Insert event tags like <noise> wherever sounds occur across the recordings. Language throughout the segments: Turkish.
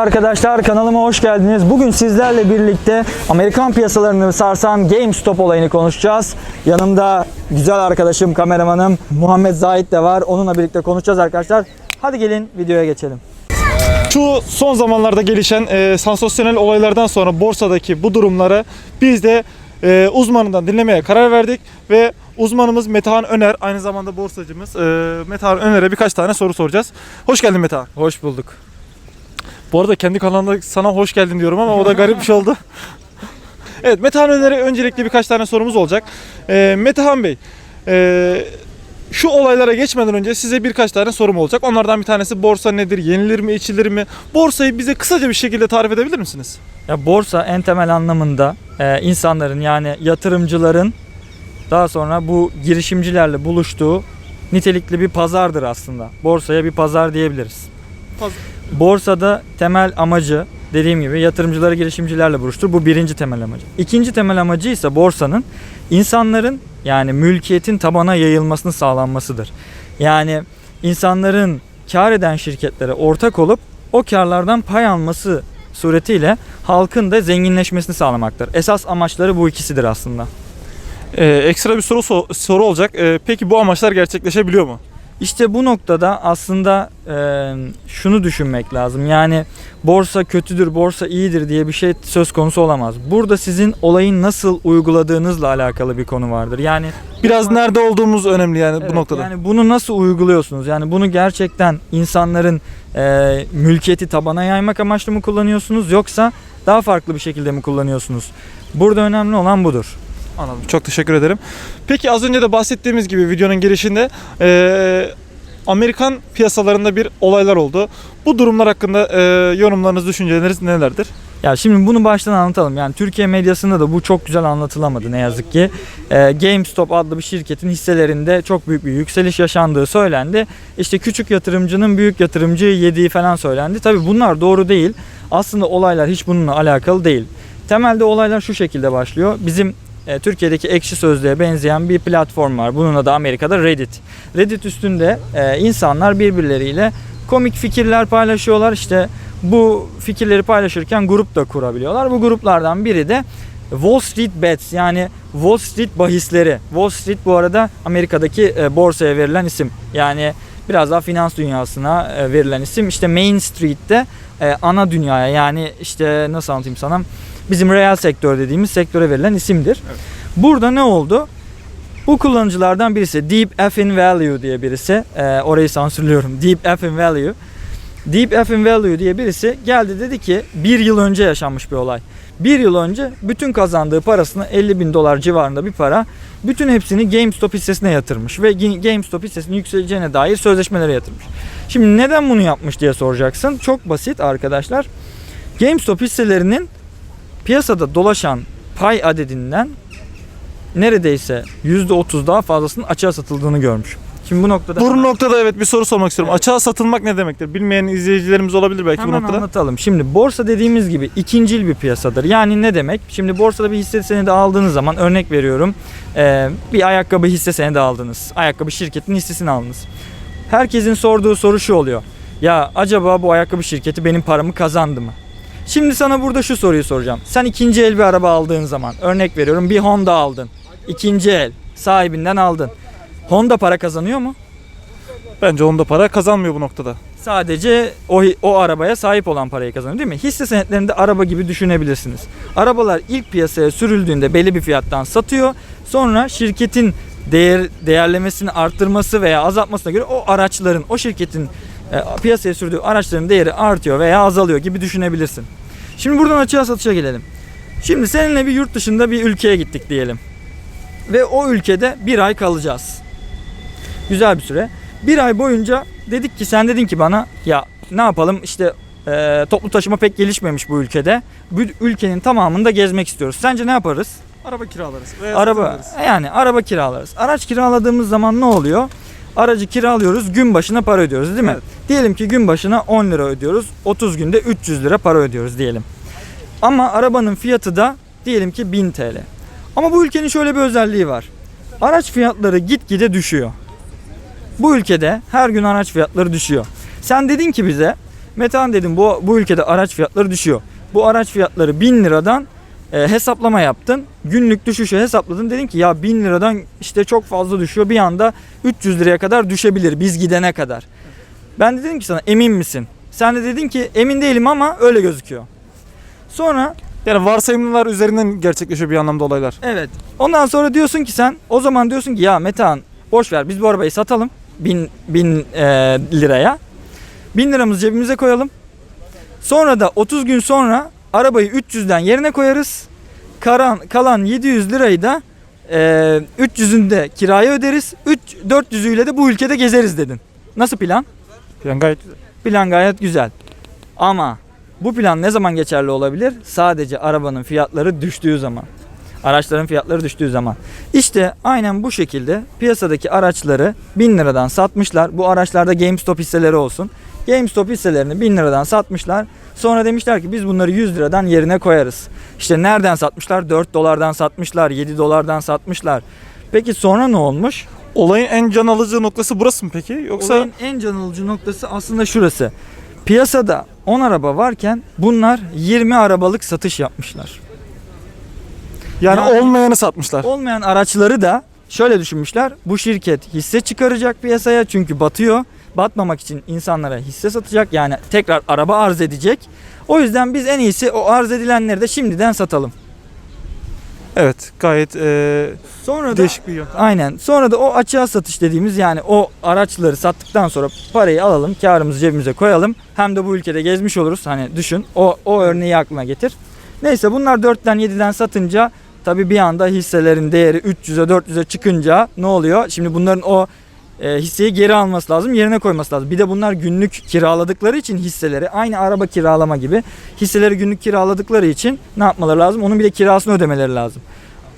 arkadaşlar kanalıma hoş geldiniz. Bugün sizlerle birlikte Amerikan piyasalarını sarsan GameStop olayını konuşacağız. Yanımda güzel arkadaşım kameramanım Muhammed Zahit de var. Onunla birlikte konuşacağız arkadaşlar. Hadi gelin videoya geçelim. Şu son zamanlarda gelişen e, sansasyonel olaylardan sonra borsadaki bu durumları biz de e, uzmanından dinlemeye karar verdik ve uzmanımız Metehan Öner aynı zamanda borsacımız e, Metehan Öner'e birkaç tane soru soracağız. Hoş geldin Metehan. Hoş bulduk. Bu arada kendi kanalımda sana hoş geldin diyorum ama o da garip bir şey oldu. <laughs> evet Metehan Öner'e öncelikle birkaç tane sorumuz olacak. E, Metehan Bey e, şu olaylara geçmeden önce size birkaç tane sorum olacak. Onlardan bir tanesi borsa nedir, yenilir mi, içilir mi? Borsayı bize kısaca bir şekilde tarif edebilir misiniz? Ya borsa en temel anlamında e, insanların yani yatırımcıların daha sonra bu girişimcilerle buluştuğu nitelikli bir pazardır aslında. Borsaya bir pazar diyebiliriz. Borsada temel amacı dediğim gibi yatırımcıları girişimcilerle buluştur. Bu birinci temel amacı. İkinci temel amacı ise borsanın insanların yani mülkiyetin tabana yayılmasını sağlanmasıdır. Yani insanların kar eden şirketlere ortak olup o karlardan pay alması suretiyle halkın da zenginleşmesini sağlamaktır. Esas amaçları bu ikisidir aslında. Ee, ekstra bir soru so- soru olacak. Ee, peki bu amaçlar gerçekleşebiliyor mu? İşte bu noktada aslında e, şunu düşünmek lazım. Yani borsa kötüdür, borsa iyidir diye bir şey söz konusu olamaz. Burada sizin olayın nasıl uyguladığınızla alakalı bir konu vardır. Yani Biraz nerede olduğumuz önemli yani Evet, bu noktada. Yani bunu nasıl uyguluyorsunuz? Yani bunu gerçekten insanların e, mülkiyeti tabana yaymak amaçlı mı kullanıyorsunuz yoksa daha farklı bir şekilde mi kullanıyorsunuz? Burada önemli olan budur. Anladım. Çok teşekkür ederim. Peki az önce de bahsettiğimiz gibi videonun girişinde eee, Amerikan piyasalarında bir olaylar oldu. Bu durumlar hakkında eee, yorumlarınız, düşünceleriniz nelerdir? Ya şimdi bunu baştan anlatalım. Yani Türkiye medyasında da bu çok güzel anlatılamadı ne yazık ki. Ee, GameStop adlı bir şirketin hisselerinde çok büyük bir yükseliş yaşandığı söylendi. İşte küçük yatırımcının büyük yatırımcıyı yediği falan söylendi. Tabii bunlar doğru değil. Aslında olaylar hiç bununla alakalı değil. Temelde olaylar şu şekilde başlıyor. Bizim e, Türkiye'deki ekşi sözlüğe benzeyen bir platform var. Bunun adı Amerika'da Reddit. Reddit üstünde e, insanlar birbirleriyle komik fikirler paylaşıyorlar. İşte bu fikirleri paylaşırken grup da kurabiliyorlar. Bu gruplardan biri de Wall Street Bets yani Wall Street bahisleri. Wall Street bu arada Amerika'daki e, borsaya verilen isim. Yani biraz daha finans dünyasına e, verilen isim. İşte Main Street'te e, ana dünyaya yani işte nasıl anlatayım sana bizim reel sektör dediğimiz sektöre verilen isimdir. Burada ne oldu? Bu kullanıcılardan birisi Deep F in Value diye birisi e, orayı sansürlüyorum Deep F in Value Deep F in Value diye birisi geldi dedi ki bir yıl önce yaşanmış bir olay. Bir yıl önce bütün kazandığı parasını 50 bin dolar civarında bir para bütün hepsini GameStop hissesine yatırmış ve GameStop hissesinin yükseleceğine dair sözleşmelere yatırmış. Şimdi neden bunu yapmış diye soracaksın. Çok basit arkadaşlar. GameStop hisselerinin piyasada dolaşan pay adedinden neredeyse %30 daha fazlasının açığa satıldığını görmüş. Şimdi bu noktada Bu noktada evet bir soru sormak istiyorum. Açığa satılmak ne demektir? Bilmeyen izleyicilerimiz olabilir belki bu Hemen noktada. anlatalım. Şimdi borsa dediğimiz gibi ikincil bir piyasadır. Yani ne demek? Şimdi borsada bir hisse senedi aldığınız zaman örnek veriyorum. bir ayakkabı hisse senedi aldınız. Ayakkabı şirketinin hissesini aldınız. Herkesin sorduğu soru şu oluyor. Ya acaba bu ayakkabı şirketi benim paramı kazandı mı? Şimdi sana burada şu soruyu soracağım. Sen ikinci el bir araba aldığın zaman örnek veriyorum bir Honda aldın. İkinci el sahibinden aldın. Honda para kazanıyor mu? Bence onda para kazanmıyor bu noktada. Sadece o, o arabaya sahip olan parayı kazanıyor değil mi? Hisse senetlerinde araba gibi düşünebilirsiniz. Arabalar ilk piyasaya sürüldüğünde belli bir fiyattan satıyor. Sonra şirketin değer değerlemesini arttırması veya azaltmasına göre o araçların, o şirketin e, piyasaya sürdüğü araçların değeri artıyor veya azalıyor gibi düşünebilirsin. Şimdi buradan açığa satışa gelelim. Şimdi seninle bir yurt dışında bir ülkeye gittik diyelim. Ve o ülkede bir ay kalacağız. Güzel bir süre. Bir ay boyunca dedik ki sen dedin ki bana ya ne yapalım işte e, toplu taşıma pek gelişmemiş bu ülkede. Bu ülkenin tamamında gezmek istiyoruz. Sence ne yaparız? Araba kiralarız. veya Araba alırız. yani araba kiralarız. Araç kiraladığımız zaman ne oluyor? Aracı kiralıyoruz, gün başına para ödüyoruz değil mi? Evet. Diyelim ki gün başına 10 lira ödüyoruz. 30 günde 300 lira para ödüyoruz diyelim. Ama arabanın fiyatı da diyelim ki 1000 TL. Ama bu ülkenin şöyle bir özelliği var. Araç fiyatları gitgide düşüyor. Bu ülkede her gün araç fiyatları düşüyor. Sen dedin ki bize Metehan dedim bu, bu ülkede araç fiyatları düşüyor. Bu araç fiyatları 1000 liradan e, hesaplama yaptın. Günlük düşüşü hesapladın. Dedin ki ya 1000 liradan işte çok fazla düşüyor. Bir anda 300 liraya kadar düşebilir biz gidene kadar. Ben de dedim ki sana emin misin? Sen de dedin ki emin değilim ama öyle gözüküyor. Sonra Yani varsayımlar üzerinden gerçekleşiyor bir anlamda olaylar. Evet. Ondan sonra diyorsun ki sen o zaman diyorsun ki ya Metehan boş ver biz bu arabayı satalım bin, bin e, liraya. Bin liramızı cebimize koyalım. Sonra da 30 gün sonra arabayı 300'den yerine koyarız. Karan, kalan 700 lirayı da e, 300'ünü de kiraya öderiz. 3, 400'üyle de bu ülkede gezeriz dedin. Nasıl plan? Yani gayet güzel. Plan gayet güzel. Ama bu plan ne zaman geçerli olabilir? Sadece arabanın fiyatları düştüğü zaman. Araçların fiyatları düştüğü zaman. İşte aynen bu şekilde piyasadaki araçları 1000 liradan satmışlar. Bu araçlarda GameStop hisseleri olsun. GameStop hisselerini 1000 liradan satmışlar. Sonra demişler ki biz bunları 100 liradan yerine koyarız. İşte nereden satmışlar? 4 dolardan satmışlar, 7 dolardan satmışlar. Peki sonra ne olmuş? Olayın en can alıcı noktası burası mı peki? Yoksa Olayın en can alıcı noktası aslında şurası. Piyasada 10 araba varken bunlar 20 arabalık satış yapmışlar. Yani, Yani- olmayanı satmışlar. Olmayan araçları da şöyle düşünmüşler. Bu şirket hisse çıkaracak piyasaya çünkü batıyor. Batmamak için insanlara hisse satacak yani tekrar araba arz edecek. O yüzden biz en iyisi o arz edilenleri de şimdiden satalım. Evet gayet e, Sonra da değişik bir yöntem. Aynen. Sonra da o açığa satış dediğimiz yani o araçları sattıktan sonra parayı alalım, karımızı cebimize koyalım. Hem de bu ülkede gezmiş oluruz. Hani düşün. O o örneği aklına getir. Neyse bunlar 4'ten 7'den satınca tabii bir anda hisselerin değeri 300'e 400'e çıkınca ne oluyor? Şimdi bunların o e, hisseyi geri alması lazım, yerine koyması lazım. Bir de bunlar günlük kiraladıkları için hisseleri aynı araba kiralama gibi hisseleri günlük kiraladıkları için ne yapmaları lazım? Onun bir de kirasını ödemeleri lazım.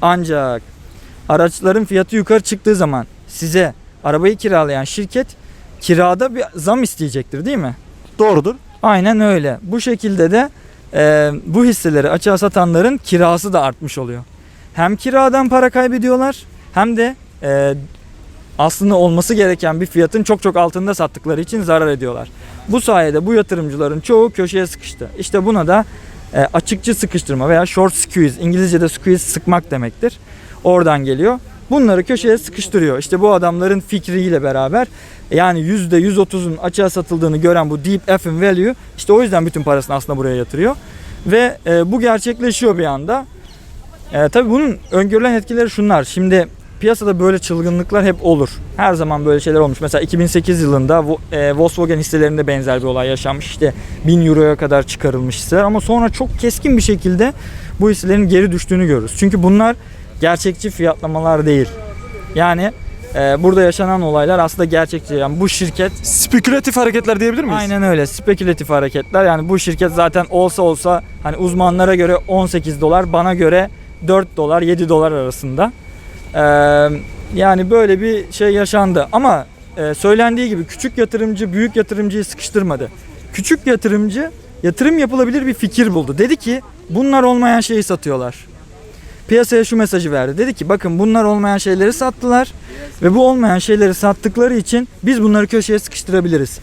Ancak araçların fiyatı yukarı çıktığı zaman size arabayı kiralayan şirket kirada bir zam isteyecektir değil mi? Doğrudur. Aynen öyle. Bu şekilde de e, bu hisseleri açığa satanların kirası da artmış oluyor. Hem kiradan para kaybediyorlar hem de e, aslında olması gereken bir fiyatın çok çok altında sattıkları için zarar ediyorlar. Bu sayede bu yatırımcıların çoğu köşeye sıkıştı. İşte buna da e, açıkçı sıkıştırma veya short squeeze, İngilizce'de squeeze sıkmak demektir. Oradan geliyor. Bunları köşeye sıkıştırıyor. İşte bu adamların fikriyle beraber yani %130'un açığa satıldığını gören bu deep F'in value işte o yüzden bütün parasını aslında buraya yatırıyor. Ve e, bu gerçekleşiyor bir anda. E, tabii bunun öngörülen etkileri şunlar. Şimdi piyasada böyle çılgınlıklar hep olur. Her zaman böyle şeyler olmuş. Mesela 2008 yılında e, Volkswagen hisselerinde benzer bir olay yaşanmış. İşte 1000 euroya kadar çıkarılmış hisseler ama sonra çok keskin bir şekilde bu hisselerin geri düştüğünü görürüz. Çünkü bunlar gerçekçi fiyatlamalar değil. Yani e, burada yaşanan olaylar aslında gerçekçi. Yani bu şirket Spekülatif hareketler diyebilir miyiz? Aynen öyle. Spekülatif hareketler. Yani bu şirket zaten olsa olsa hani uzmanlara göre 18 dolar, bana göre 4 dolar, 7 dolar arasında. Ee, yani böyle bir şey yaşandı. Ama e, söylendiği gibi küçük yatırımcı büyük yatırımcıyı sıkıştırmadı. Küçük yatırımcı yatırım yapılabilir bir fikir buldu. Dedi ki bunlar olmayan şeyi satıyorlar. Piyasaya şu mesajı verdi. Dedi ki bakın bunlar olmayan şeyleri sattılar ve bu olmayan şeyleri sattıkları için biz bunları köşeye sıkıştırabiliriz.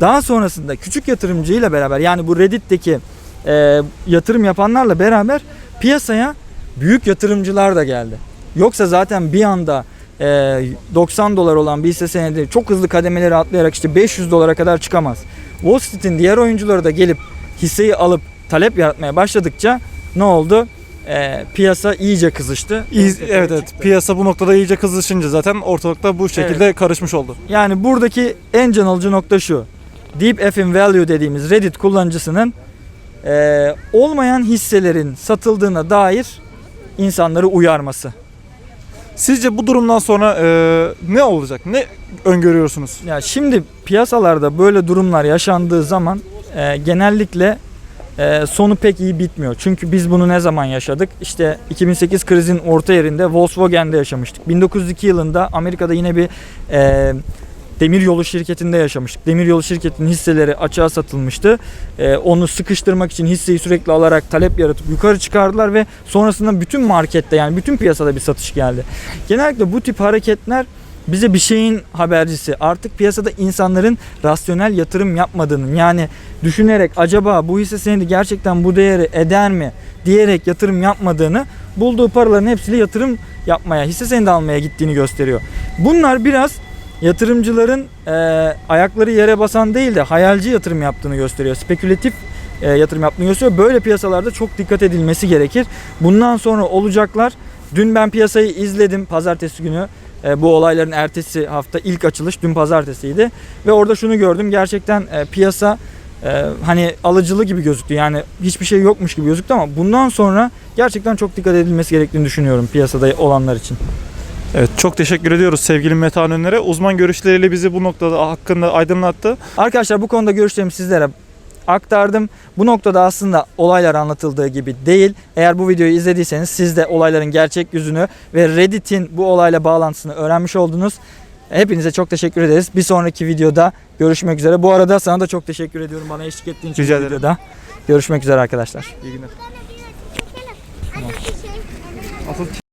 Daha sonrasında küçük yatırımcıyla beraber yani bu Reddit'teki e, yatırım yapanlarla beraber piyasaya büyük yatırımcılar da geldi. Yoksa zaten bir anda e, 90 dolar olan bir hisse senedi çok hızlı kademeleri atlayarak işte 500 dolara kadar çıkamaz. Wall Street'in diğer oyuncuları da gelip hisseyi alıp talep yaratmaya başladıkça ne oldu? E, piyasa iyice kızıştı. İyi- evet evet. Piyasa bu noktada iyice kızışınca zaten ortalıkta bu şekilde karışmış oldu. Yani buradaki en can alıcı nokta şu. Deep F'in value dediğimiz Reddit kullanıcısının eee, olmayan hisselerin satıldığına dair insanları uyarması. Sizce bu durumdan sonra e, ne olacak? Ne öngörüyorsunuz? Ya şimdi piyasalarda böyle durumlar yaşandığı zaman eee, genellikle eee, sonu pek iyi bitmiyor. Çünkü biz bunu ne zaman yaşadık? İşte 2008 krizin orta yerinde Volkswagen'de yaşamıştık. 1902 yılında Amerika'da yine bir eee demiryolu şirketinde yaşamıştık. Demiryolu şirketinin hisseleri açığa satılmıştı. Eee, onu sıkıştırmak için hisseyi sürekli alarak talep yaratıp yukarı çıkardılar ve sonrasında bütün markette yani bütün piyasada bir satış geldi. Genellikle bu tip hareketler bize bir şeyin habercisi. Artık piyasada insanların rasyonel yatırım yapmadığının yani düşünerek acaba bu hisse senedi gerçekten bu değeri eder mi diyerek yatırım yapmadığını bulduğu paraların hepsiyle yatırım yapmaya, hisse senedi almaya gittiğini gösteriyor. Bunlar biraz yatırımcıların e, ayakları yere basan değil de hayalci yatırım yaptığını gösteriyor. Spekülatif e, yatırım yaptığını gösteriyor. Böyle piyasalarda çok dikkat edilmesi gerekir. Bundan sonra olacaklar. Dün ben piyasayı izledim pazartesi günü. E, bu olayların ertesi hafta ilk açılış dün pazartesiydi. Ve orada şunu gördüm. Gerçekten e, piyasa e, hani alıcılı gibi gözüktü. Yani hiçbir şey yokmuş gibi gözüktü ama bundan sonra gerçekten çok dikkat edilmesi gerektiğini düşünüyorum piyasada olanlar için. Evet çok teşekkür ediyoruz sevgili Metehan Öner'e. Uzman görüşleriyle bizi bu noktada hakkında aydınlattı. Arkadaşlar bu konuda görüşlerimi sizlere aktardım. Bu noktada aslında olaylar anlatıldığı gibi değil. Eğer bu videoyu izlediyseniz siz de olayların gerçek yüzünü ve Reddit'in bu olayla bağlantısını öğrenmiş oldunuz. Hepinize çok teşekkür ederiz. Bir sonraki videoda görüşmek üzere. Bu arada sana da çok teşekkür ediyorum bana eşlik ettiğin için Rica ederim. videoda. Görüşmek üzere arkadaşlar. İyi günler. Bir şey. Asıl